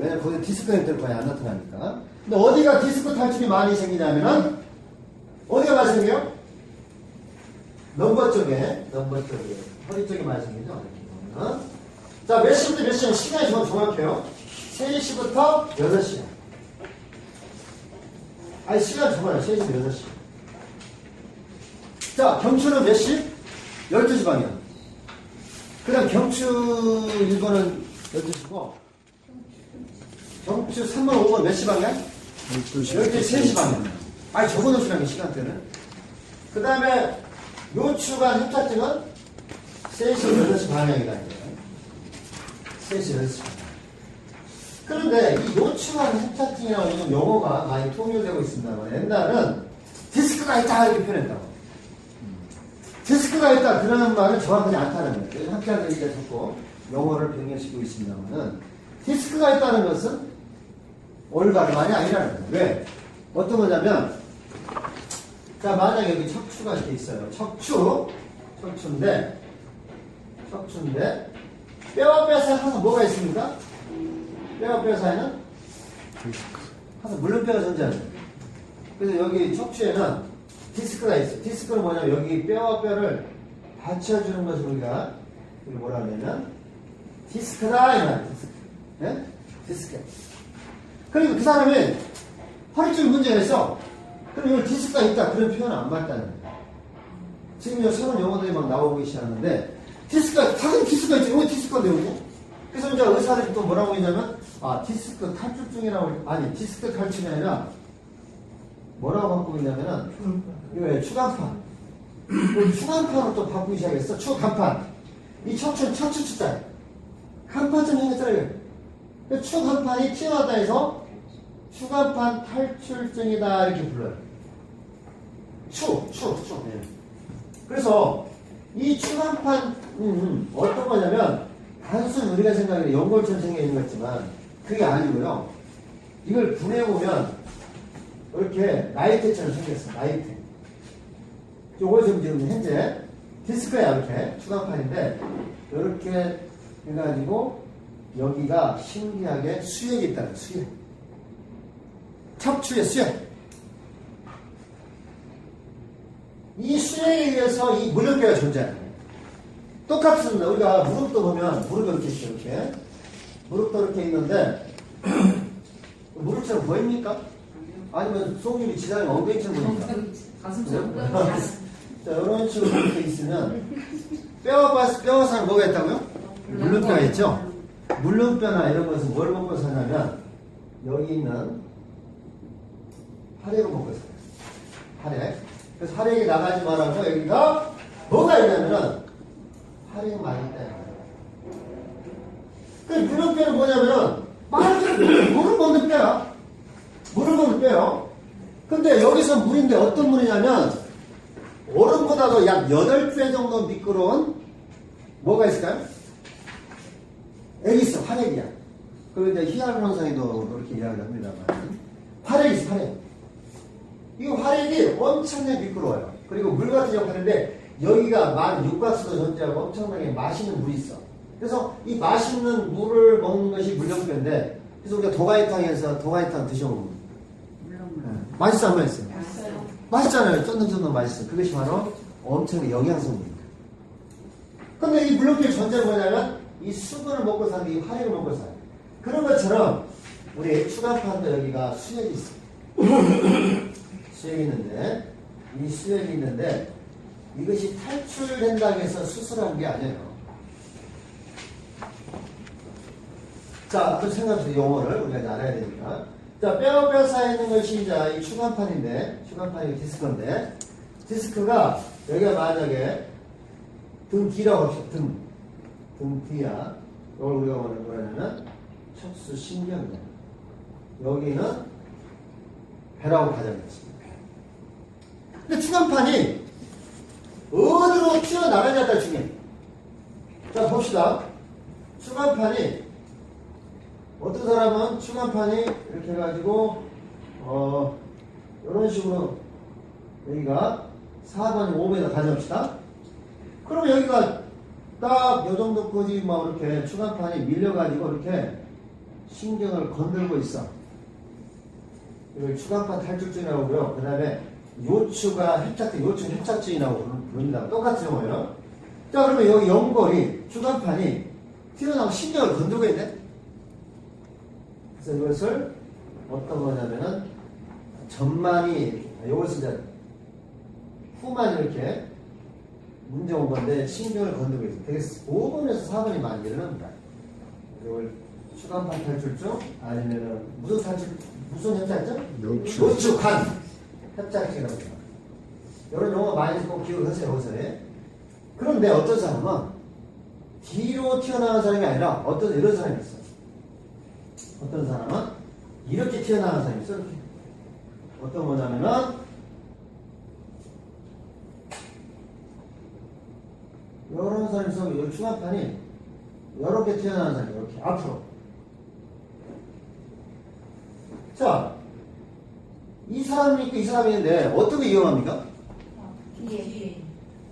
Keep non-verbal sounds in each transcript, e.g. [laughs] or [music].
왜냐면 거기 디스크 형태로 거의 안 나타나니까. 근데 어디가 디스크 탈출이 많이 생기냐면은 어디가 많이 생겨요? 넘버 쪽에, 넘버 쪽에, 허리 쪽에 많이 생기죠. 보면. 자, 몇 시부터 몇 시간 시간이 좀 정확해요. 3시부터 6시. 아니, 시간 정말요. 3시부터 6시. 자, 경추는 몇 시? 12시 방향. 그 다음 경추 1번은 12시고, 경추 3번, 5번 몇 시 방향? 12시. 12시 3시 방향. 아니, 적어놓으시라는 시간대는. 그 다음에 요추간 협착증은 3시, 6시 방향이다. 이거예요. 3시, 6시 방향. 그런데 이 요추간 협착증이라고 하는 용어가 많이 통일되고 있습니다만 옛날은 디스크가 있다 이렇게 표현했다고. 디스크가 있다 그러는 말은 정확하지 않다는 거예요. 학자들이 자꾸 용어를 변경시키고 있습니다만은 디스크가 있다는 것은 올바른 말이 아니라는 거예요. 왜? 어떤 거냐면 자 만약에 여기 척추가 이렇게 있어요. 척추 척추인데 척추인데 뼈와 뼈 사이에 항상 뭐가 있습니까? 뼈와 뼈 사이에는 항상 물렁뼈가 존재하죠. 그래서 여기 척추에는 디스크가 있어요. 디스크는 뭐냐면 여기 뼈와 뼈를 받쳐주는 것을 우리가 뭐라 하냐면 디스크다 이 말이에요. 디스크. 네? 디스크. 그리고 그 사람이 허리 쪽에 문제가 있어. 그럼 이걸 디스크가 있다. 그런 표현은 안 맞다는 거예요. 지금 요 새로운 용어들이 막 나오기 시작하는데 디스크가 당연히 디스크가 있지. 왜 디스크가 되고? 그래서 이제 의사들이 또 뭐라고 했냐면 아 디스크 탈출증이라고 아니 디스크 탈출이 아니라 뭐라고 바꾸고 있냐면은 왜 추간판 그 추간판으로 또 바꾸기 시작했어 추간판 이 척추는 척추 추자 간판점 생겼잖아 이거 추간판이 튀어나왔다 해서 추간판 탈출증이다 이렇게 불러요. 추추추. 예. 그래서 이 추간판 음, 음, 어떤 거냐면 단순 우리가 생각하는 연골처럼 생겨 있는 것 같지만 그게 아니고요. 이걸 분해보면 이렇게 라이트처럼 생겼어 라이트. 요거 지금 지금 현재 디스크야 이렇게. 추간판인데 이렇게 해가지고 여기가 신기하게 수액이 있다는 수액 척추의 수액 이 수액에 의해서 이 물렁뼈가 존재하는 거예요 똑같습니다 우리가 무릎도 보면 무릎이 이렇게 있어요 이렇게 무릎도 이렇게 있는데 [clears throat] 무릎처럼 보입니까? 아니면 속률이 지장이 엉덩이처럼 보입니까? 가슴처럼 [laughs] 자, 이런 식으로 이렇게 있으면 뼈와 뼈, 뼈와 살 뭐가 있다고요? 물렁뼈가 있죠? 물렁뼈나 이런 것은 뭘 먹고 사냐면 여기 있는 활액을 먹고 살아요. 활액. 그래서 활액이 나가지 말라고 여기가 뭐가 있냐면은 활액이 많이 있다. 그 물렁뼈는 뭐냐면은 말 그대로 물을 먹는 뼈야. 물을 먹는 뼈요. 근데 여기서 물인데 어떤 물이냐면 얼음보다도 약 8배 정도 미끄러운 뭐가 있을까요? 애기 있어. 그리고 이제 히알루론산에도 그렇게 이야기를 합니다만. 활액이 있어, 활액. 이 활액이 엄청나게 미끄러워요. 그리고 물 같은 역할인데 여기가 만 육각수도 존재하고 엄청나게 맛있는 물이 있어. 그래서 이 맛있는 물을 먹는 것이 물렁뼈인데 그래서 우리가 도가니탕에서 도가니탕 드셔보면 맛있어 안 맛있어요? 맛있어요. 맛있잖아요. 쫀득쫀득 맛있어. 그것이 바로 엄청난 영양소입니다. 근데 이 물렁뼈의 존재는 뭐냐면 이 수분을 먹고 사는 게이 활액을 먹고 살아요. 그런 것처럼 우리 추간판도 여기가 수액이 있어요. [coughs] 수액이 있는데 이 수액이 있는데 이것이 탈출된다고 해서 수술한 게 아니에요. 자, 또 생각해보세요. 용어를 우리가 알아야 되니까. 자, 뼈와 뼈 사이에 있는 것이 이제 이 추간판인데, 추간판이 디스크인데, 디스크가 여기가 만약에 등 합시다. 등. 등 뒤야. 이걸 우리가 뭐라 그러냐면 척수 신경이야. 여기는 배라고 가정했습니다. 근데 추간판이 어디로 튀어나가냐에 따라 중요해. 자, 봅시다. 추간판이 어떤 사람은 추간판이 이렇게 해가지고 어 이런 식으로 여기가 4번이 5번이나 가져옵시다. 그러면 여기가 딱 요 정도까지 막 이렇게 추간판이 밀려가지고 이렇게 신경을 건들고 있어. 이걸 추간판 탈출증이라고 그러고요. 그 다음에 요추가 협착증, 요추 협착증이라고 부릅니다. 똑같은 용어예요. 자, 그러면 여기 연골이, 추간판이 튀어나오고 신경을 건들고 있네? 그래서 이것을 어떤 거냐면은 전만이, 이것을 이제 후만 이렇게 문제 온 건데 신경을 건들고 있어. 되게 5번에서 4번이 많이 일어납니다. 이걸 추간판 탈출증 아니면은 무슨 탈출, 무슨 협착증? 요추. 요추간 협착증이라고 해요. 이런 용어 많이 꼭 기억하세요, 여기서에. 그런데 어떤 사람은 뒤로 튀어나온 사람이 아니라 어떤 이런 사람이 있어. 어떤 사람은 이렇게 튀어나온 사람이 있어. 이렇게. 어떤 거냐면은 이런 사람이 있어. 여기 추간판이 이렇게 튀어나온 사람이 이렇게 앞으로. 자, 이 사람이 있고 이 사람이 있는데 어떻게 이용합니까? 뒤에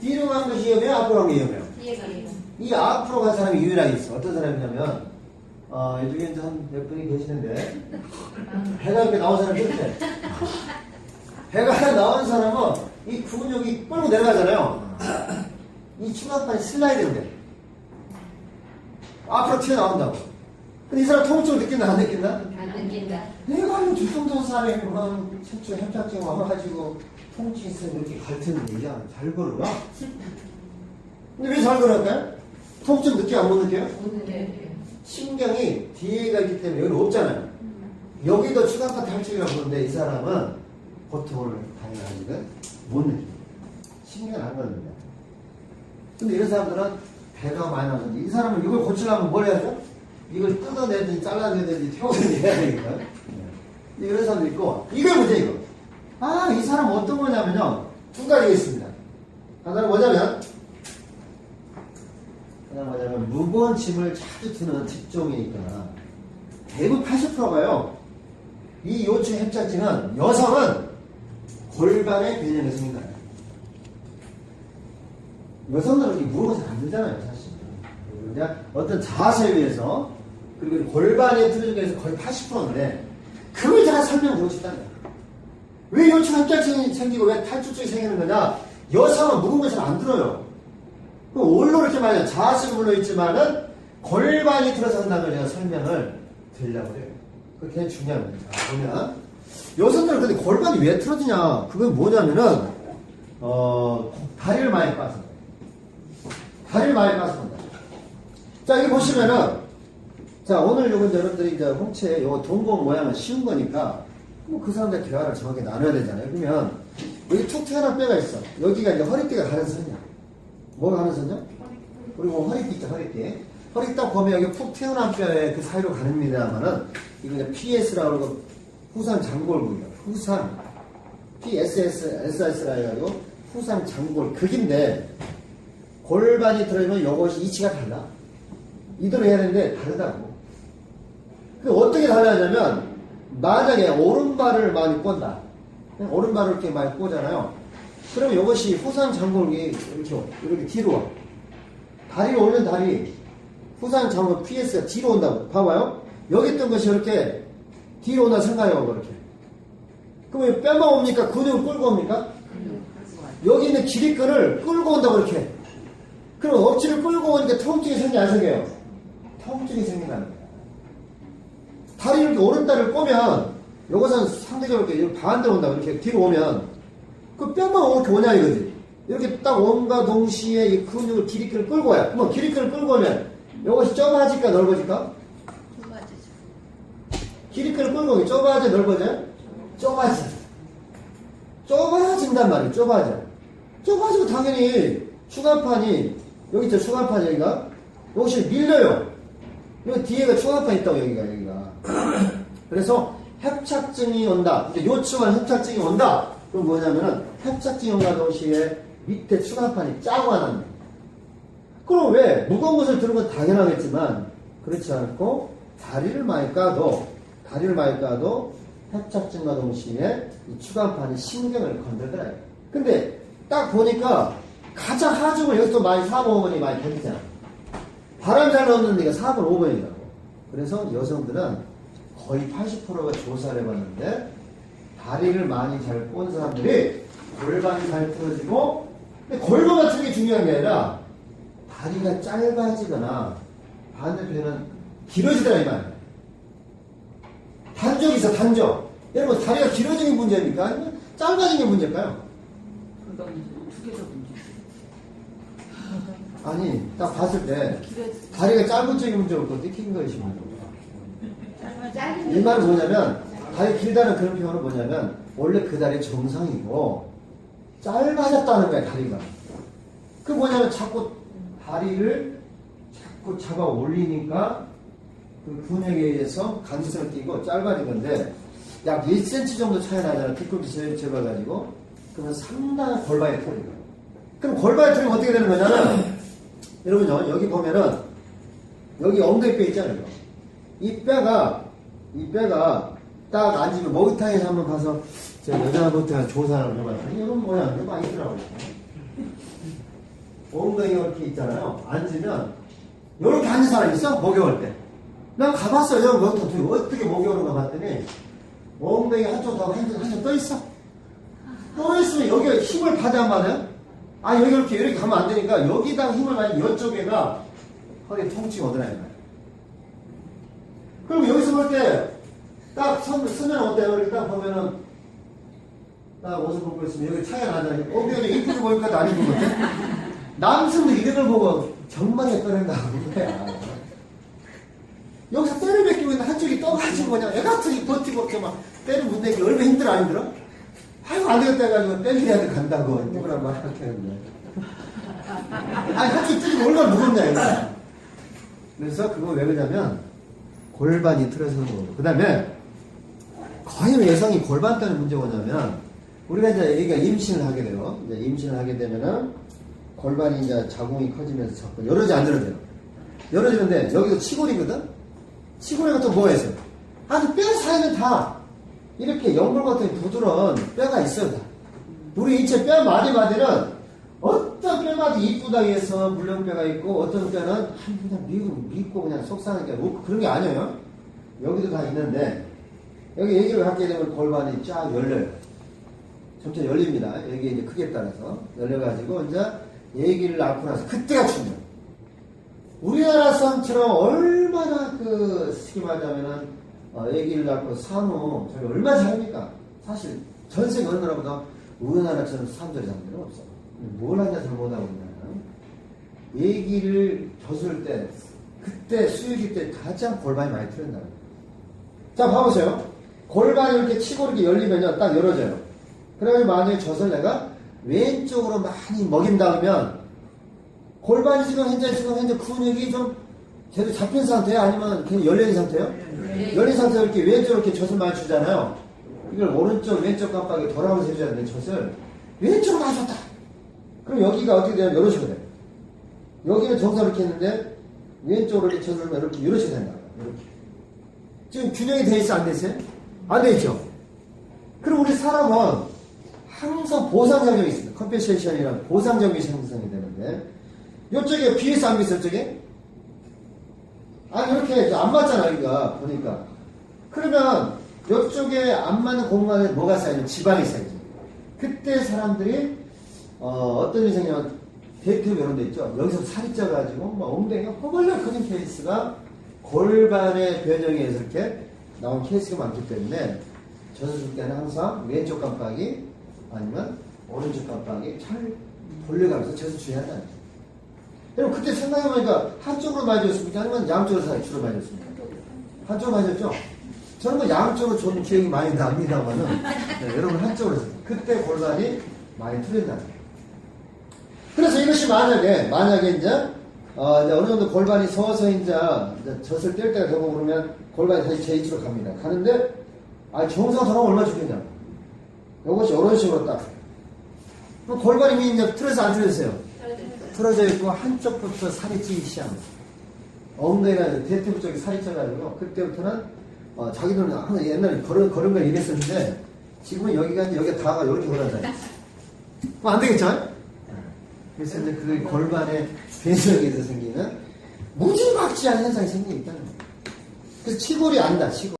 뒤로 가는 것이 위험해요? 앞으로 가는 게 위험해요? 뒤에 이 앞으로 간 사람이 유일하게 있어. 어떤 사람이냐면, 어, 이쪽에 이제 한몇 분이 계시는데, 배가 이렇게 나온 사람이 있대. 배가 나온 사람은 이 근육이 끌고 내려가잖아요. 이 추간판이 슬라이드 된대. 앞으로 튀어나온다고. 근데 이 사람 통증을 느낀다, 안 느낀다? 안 느낀다. 내가 뭐 주성도 사람이구만 척추 협착증 와가지고 통증 있으면 이렇게 갈트는 얘기야 잘 걸어가 근데 왜 잘 걸어갈까요? 통증 느껴 안 못 느껴요? 오늘은 신경이 뒤에가 있기 때문에 여기 없잖아요 여기도 추간판 탈출이라고 그러는데 이 사람은 고통을 당연하지는 못 느껴요 신경 안 걸립니다 근데 이런 사람들은 배가 많이 나서 이 사람은 이걸 고치려면 뭘 해야죠? 이걸 뜯어내든지 잘라내든지 태우든지 해야 되니까. 네. 이런 사람도 있고 이게 문제 이거. 아 이 사람 어떤 거냐면요. 두 가지가 있습니다. 하나는 뭐냐면 하나는 뭐냐면 무거운 짐을 자주 드는 직종이니까 대부분 80%가요. 이 요추 협착증은 여성은 골반의 균형이 생겨요 여성들은 이렇게 안 들잖아요, 사실. 그냥 어떤 자세에 의해서, 그리고 골반이 틀어지기 위해서 거의 80%인데, 그걸 제가 설명드리고 싶다는 거예요. 왜 요추 합작증이 생기고 왜 탈출증이 생기는 거냐? 여성은 무거운 것을 안 들어요. 그럼 올로 이렇게 말해요. 자세는 물론 있지만은, 골반이 들어서 한다는 걸 제가 설명을 드리려고 해요. 그게 굉장히. 자, 보면, 여성들은 근데 골반이 왜 틀어지냐? 그건 뭐냐면은, 어, 다리를 많이 빠서. 다리를 많이 빠습니다. 자, 여기 보시면은, 자, 오늘 요건 여러분들이 이제 홍채 요 동공 모양은 쉬운 거니까, 뭐 그 사람들 대화를 정확히 나눠야 되잖아요. 그러면, 여기 툭 튀어나온 뼈가 있어. 여기가 이제 허리띠가 가는 선이야. 뭐가 가는 선이야? 그리고 허리띠 있죠, 허리띠. 허리 딱 보면 여기 푹 튀어나온 뼈에 그 사이로 가는입니다만은, 이거 이제 PS라고 그러고, 후상 장골부위야. 후상. PSS, SS라 해가지고, 후상 장골 극인데, 골반이 들어있는 이것이 이치가 달라. 이대로 해야 되는데 다르다고. 그 어떻게 달라냐면 만약에 오른발을 많이 꼰다. 오른발을 이렇게 많이 꼬잖아요. 그러면 이것이 후상 장골이 이렇게 와. 이렇게 뒤로 와. 다리를 올린 다리 후상 장골 PS가 뒤로 온다고. 봐봐요. 여기 있던 것이 이렇게 뒤로 온다 생각해요. 이렇게. 그러면 뼈만 옵니까? 근육을 끌고 옵니까? 여기 있는 기립근을 끌고 온다고 이렇게. 억지를 끌고 오니까 통증이 생기 안 생겨요? 통증이 생긴다는 거야. 다리 이렇게 오른다리를 꼬면 이것은 상대적으로 이렇게 반대로 온다 이렇게 뒤로 오면 그 뼈만 이렇게 오냐 이거지. 이렇게 딱 온과 동시에 이 근육을 기립근을 끌고 와요. 그러면 기립근을 끌고 오면 이것이 좁아질까 넓어질까? 기립근을 끌고 오면 좁아져 넓어져요? 좁아져. 좁아진단 말이에요. 좁아져. 좁아지고 당연히 추간판이 여기 있죠 추간판 여기가? 여기 밀려요? 여기 뒤에가 추간판 있다고 여기가 여기가. [clears throat] 그래서 협착증이 온다. 이제 요추간 협착증이 온다. 그럼 뭐냐면은 협착증이 온다 동시에 밑에 추간판이 짜고 하는 그럼 왜? 무거운 것을 들은 건 당연하겠지만 그렇지 않고 다리를 많이 까도 다리를 많이 까도 협착증과 동시에 이 추간판이 신경을 건들더라 근데 딱 보니까 가장 하중을 여기서 많이 4번, 5번이 많이 견디잖아. 바람 잘 넣는 데가 4번, 5번이라고. 그래서 여성들은 거의 80%가 조사를 해봤는데 다리를 많이 잘 꼰 사람들이 골반이 잘 틀어지고 근데 골반 같은 게 중요한 게 아니라 다리가 짧아지거나 반대편은 길어지더라 이 말. 단적이 있어 단적. 여러분 다리가 길어진 게 문제입니까? 아니면 짧아진 게 문제일까요? 그건 두개다 문제. 아니 딱 봤을 때 다리가 짧은 쪽이 문제고 또 뜯긴 것이 짧은 이 말은 뭐냐면 다리 길다는 그런 표현은 뭐냐면 원래 그 다리 정상이고 짧아졌다는 거야 다리가. 그 뭐냐면 자꾸 다리를 자꾸 잡아 올리니까 그 근육에 의해서 간지성을 띄고 짧아진 건데 약 1cm 정도 차이 나잖아 뒤꿈치 재- 재봐가지고. 그러면 상당한 골반이 털린 거예요 그럼 골반이 털리면 어떻게 되는 거냐면 여러분요 여기 보면은 여기 엉덩이 뼈 있잖아요 이 뼈가 이 뼈가 딱 앉으면 목욕탕에서 한번 가서 저 여자 목욕탕 조사를 해봤더니 이런 모양이 많이 있더라고요 엉덩이가 이렇게 있잖아요 앉으면 이렇게 앉은 사람 있어? 목욕할 때. 난 가봤어요. 목욕탕 어떻게 목욕하는가 봤더니 엉덩이 한쪽 더 한쪽 한쪽 떠 있어. 떠 있으면 여기가 힘을 받아야 말이야. 아 여기 이렇게 이렇게 가면 안 되니까 여기다 힘을 많이 이쪽에가 허리 통증 오더라 이 말이야. 그럼 여기서 볼 때딱 선면 어때요? 이렇게 딱 보면은 딱 옷을 벗고 있으면 여기 차이가 나잖아요. 어, 근데 이쁘게 보니까 안 입은 건데? 남성들 이런 걸 보고 정말 헷갈린다고 거야. 여기서 때를 베끼고 있는 한쪽이 떠가지고 그냥 애 같은 버티고 이렇게 막 때를 묻내기 얼마나 힘들어 안 힘들어? 아이고 안 되겠다 해가지고 때리한테 간다고 누구랑 말할게 했는데 아니 한쪽이 뜨기 얼마나 무겁냐 이거 그래서 그거 왜 그러냐면 골반이 틀어서 는 거고 그 다음에 거의 여성이 골반 때문에 문제가 뭐냐면 우리가 이제 얘가 임신을 하게 돼요 이제 임신을 하게 되면은 골반이 이제 자궁이 커지면서 자꾸 열어지 안 열어져요. 열어지는데 여기도 치골이거든? 치골이가 또 뭐가 있어요? 아주 뼈 사이는 다 이렇게 연골 같은 부드러운 뼈가 있어요. 다. 우리 인체 뼈 마디마디는 어떤 뼈마디 이쁘다 해서 물렁뼈가 있고 어떤 뼈는 한 그냥 미고, 믿고 그냥 속상하게 뭐 그런 게 아니에요. 여기도 다 있는데 여기 얘기를 갖게 되면 골반이 쫙 열려요. 점점 열립니다. 여기 이제 크기에 따라서 열려가지고 이제 얘기를 낳고 나서 그때가 중요해요. 우리나라 사람처럼 얼마나 그 쉽게 말하자면은 어, 얘기를 낳고 산후 저희 얼마나 잘합니까? 사실 전 세계 어느 나라보다 우리나라처럼 사람들이 잡는 데는 없어. 뭘 하냐 잘못하고 있냐면 얘기를 젖을 때 그때 수유기 때 가장 골반이 많이 거예요. 자 봐보세요. 골반이 이렇게 치고 이렇게 열리면요 딱 열어져요. 그러면 만약에 젖을 내가 왼쪽으로 많이 먹인다면 골반이 지금 현재 지금 현재 근육이 좀 제대로 잡힌 상태야 아니면 그냥 열린 상태요? 열린 상태에서 이렇게 왼쪽으로 이렇게 젖을 많이 주잖아요. 이걸 오른쪽 왼쪽 깜빡이 돌아오면서 해줘야 되는데 젖을 왼쪽으로 많이 줬다. 그럼 여기가 어떻게 되냐면 이런 식으로 돼. 여기는 정상 이렇게 했는데 왼쪽으로 이렇게 젖을 이렇게 이렇게 된다. 이렇게. 지금 균형이 돼 있어 안 돼 있어요? 안 돼 있죠. 그럼 우리 사람은 항상 보상작용이 있습니다. 컴pensation이라는 보상작용이 생성이 되는데 이쪽에 비해서 안 비슷해 이쪽에? 아니 이렇게 안 맞잖아 여기가 보니까. 그러면 이쪽에 안 맞는 공간에 뭐가 쌓이냐면 지방이 쌓이죠 그때 사람들이 어, 떤 일이 생기냐면 대퇴 이런 데 있죠. 여기서 살이 쪄가지고 막 엉덩이가 허벌려 커진 케이스가 골반의 변형에 의해서 이렇게 나온 케이스가 많기 때문에 줄 때는 항상 왼쪽 깜빡이 아니면 오른쪽 깜빡이 잘 돌려가면서 한다는 거죠. 여러분 그때 생각해보니까 한쪽으로 맞았습니까? 아니면 양쪽으로 사- 주로 맞았습니까? 한쪽으로 맞았죠? 저는 뭐 양쪽으로 좀 기억이 많이 납니다만은 네, 여러분 한쪽으로. 그때 골반이 많이 거예요. 그래서 이것이 만약에 만약에 이제 어, 이제 어느 정도 골반이 서서 이제, 이제 젖을 뗄 때가 되고 그러면 골반이 다시 제 위치로 갑니다. 가는데 아 정상 돌아오면 얼마나 좋겠냐. 이것이 이런 식으로 딱. 그럼 골반이 위 이제 틀어서 안 틀렸어요. 틀어져 있고 한쪽부터 살이 찌기 시작합니다. 엉덩이나 대퇴부 쪽이 살이 쪄가지고 그때부터는 어, 자기들은 항상 옛날에 걸은 걸은 걸 이랬었는데 지금은 여기가 이제 여기 다가 이렇게 걸어다니. 그럼 안 되겠죠? 그래서 이제 그 골반의 변성에서 생기는 무지막지한 현상이 있다는 거예요. 그래서 치골이 안다, 치골.